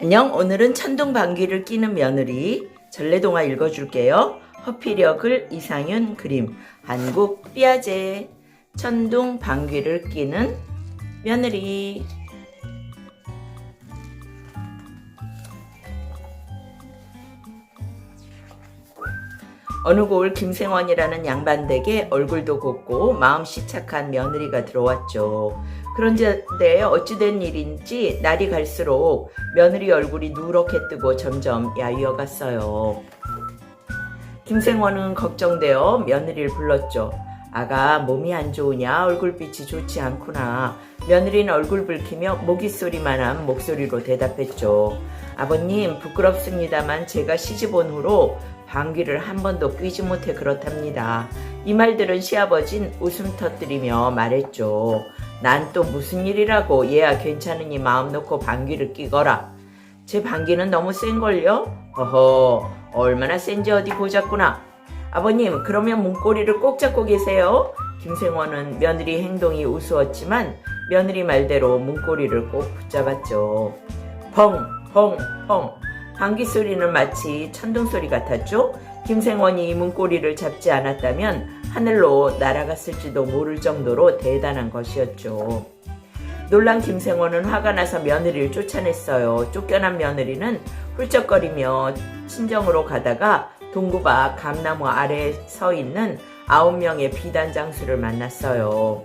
안녕. 오늘은 천둥 방귀를 끼는 며느리 전래동화 읽어줄게요. 허피력을 이상윤 그림 한국 삐아제 천둥 방귀를 끼는 며느리 어느 고을 김생원이라는 양반 댁에 얼굴도 곱고 마음씨 착한 며느리가 들어왔죠. 그런데 어찌된 일인지 날이 갈수록 며느리 얼굴이 누렇게 뜨고 점점 야위어 갔어요. 김생원은 걱정되어 며느리를 불렀죠. 아가 몸이 안 좋으냐 얼굴빛이 좋지 않구나. 며느리는 얼굴 붉히며 모기 소리만한 목소리로 대답했죠. 아버님 부끄럽습니다만 제가 시집 온 후로 방귀를 한 번도 뀌지 못해 그렇답니다. 이 말들은 시아버진 웃음 터뜨리며 말했죠. 난 또 무슨 일이라고 얘야 괜찮으니 마음 놓고 방귀를 끼거라. 제 방귀는 너무 센걸요? 어허 얼마나 센지 어디 보자꾸나. 아버님 그러면 문고리를 꼭 잡고 계세요. 김생원은 며느리 행동이 우스웠지만 며느리 말대로 문고리를 꼭 붙잡았죠. 펑, 펑, 펑. 방귀 소리는 마치 천둥 소리 같았죠. 김생원이 이 문고리를 잡지 않았다면 하늘로 날아갔을지도 모를 정도로 대단한 것이었죠. 놀란 김생원은 화가 나서 며느리를 쫓아냈어요. 쫓겨난 며느리는 훌쩍거리며 친정으로 가다가 동구밭 감나무 아래에 서 있는 아홉 명의 비단 장수를 만났어요.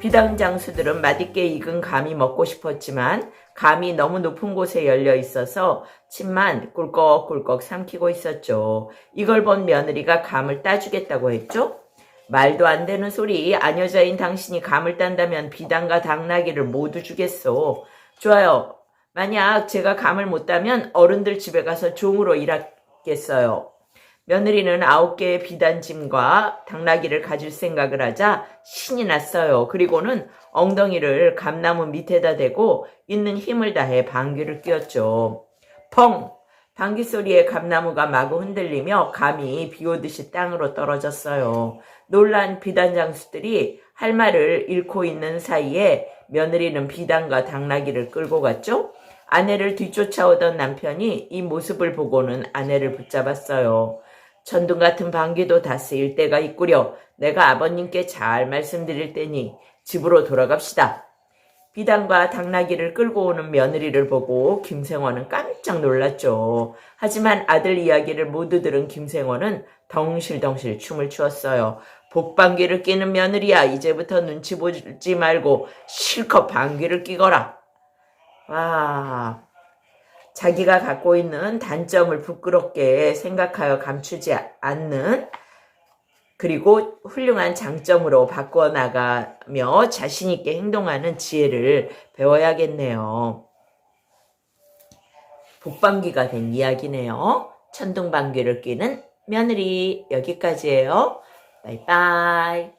비단 장수들은 맛있게 익은 감이 먹고 싶었지만 감이 너무 높은 곳에 열려 있어서 침만 꿀꺽꿀꺽 삼키고 있었죠. 이걸 본 며느리가 감을 따주겠다고 했죠. 말도 안 되는 소리 아녀자인 당신이 감을 딴다면 비단과 당나귀를 모두 주겠소. 좋아요. 만약 제가 감을 못 따면 어른들 집에 가서 종으로 일하겠어요. 며느리는 아홉 개의 비단짐과 당나귀를 가질 생각을 하자 신이 났어요. 그리고는 엉덩이를 감나무 밑에다 대고 있는 힘을 다해 방귀를 뀌었죠. 펑! 방귀 소리에 감나무가 마구 흔들리며 감이 비 오듯이 땅으로 떨어졌어요. 놀란 비단 장수들이 할 말을 잃고 있는 사이에 며느리는 비단과 당나귀를 끌고 갔죠. 아내를 뒤쫓아오던 남편이 이 모습을 보고는 아내를 붙잡았어요. 천둥 같은 방귀도 다 쓰일 때가 있구려. 내가 아버님께 잘 말씀드릴 테니 집으로 돌아갑시다. 비단과 당나귀를 끌고 오는 며느리를 보고 김생원은 깜짝 놀랐죠. 하지만 아들 이야기를 모두 들은 김생원은 덩실덩실 춤을 추었어요. 복방귀를 끼는 며느리야 이제부터 눈치 보지 말고 실컷 방귀를 끼거라. 와 자기가 갖고 있는 단점을 부끄럽게 생각하여 감추지 않는 그리고 훌륭한 장점으로 바꿔나가며 자신있게 행동하는 지혜를 배워야겠네요. 복방귀가 된 이야기네요. 천둥방귀를 끼는 며느리 여기까지예요. 바이바이.